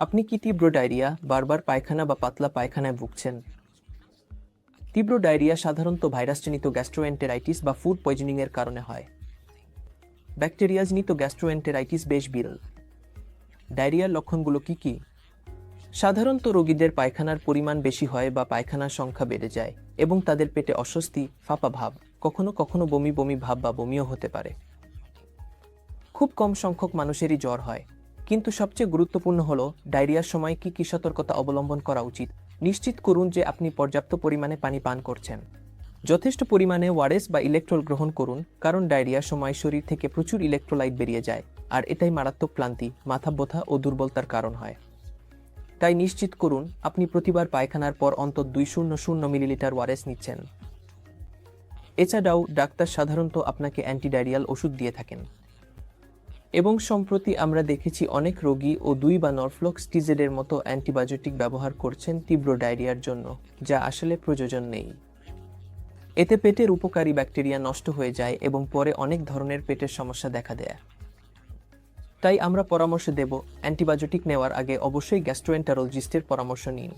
আপনি কি তীব্র ডায়রিয়া, বারবার পায়খানা বা পাতলা পায়খানায় ভুগছেন? তীব্র ডায়রিয়া সাধারণত ভাইরাসজনিত গ্যাস্ট্রোএন্টেরাইটিস বা ফুড পয়জনিংয়ের কারণে হয়। ব্যাকটেরিয়াজনিত গ্যাস্ট্রোএন্টেরাইটিস বেশ বিরল। ডায়রিয়ার লক্ষণগুলো কি কি? সাধারণত রোগীদের পায়খানার পরিমাণ বেশি হয় বা পায়খানার সংখ্যা বেড়ে যায় এবং তাদের পেটে অস্বস্তি, ফাঁপা ভাব, কখনো কখনো বমি বমি ভাব বা বমিও হতে পারে। খুব কম সংখ্যক মানুষেরই জ্বর হয়। কিন্তু সবচেয়ে গুরুত্বপূর্ণ হলো ডায়রিয়ার সময় কি কি সতর্কতা অবলম্বন করা উচিত। নিশ্চিত করুন যে আপনি পর্যাপ্ত পরিমাণে পানি পান করছেন। যথেষ্ট পরিমাণে ওয়ারেস বা ইলেকট্রল গ্রহণ করুন, কারণ ডায়রিয়ার সময় শরীর থেকে প্রচুর ইলেকট্রোলাইট বেরিয়ে যায়, আর এটাই মারাত্মক ক্লান্তি, মাথা ব্যথা ও দুর্বলতার কারণ হয়। তাই নিশ্চিত করুন, আপনি প্রতিবার পায়খানার পর অন্তত দুই শূন্য শূন্য মিলিলিটার ওয়ারেস নিচ্ছেন। এছাড়াও ডাক্তার সাধারণত আপনাকে অ্যান্টিডায়রিয়াল ওষুধ দিয়ে থাকেন। এবং সম্প্রতি আমরা দেখেছি অনেক রোগী ও দুই বা নরফ্লক্স টিজেডের মতো অ্যান্টিবায়োটিক ব্যবহার করছেন তীব্র ডায়রিয়ার জন্য, যা আসলে প্রয়োজন নেই। এতে পেটের উপকারী ব্যাকটেরিয়া নষ্ট হয়ে যায় এবং পরে অনেক ধরনের পেটের সমস্যা দেখা দেয়। তাই আমরা পরামর্শ দেব, অ্যান্টিবায়োটিক নেওয়ার আগে অবশ্যই গ্যাস্ট্রোএন্টারোলজিস্টের পরামর্শ নিন।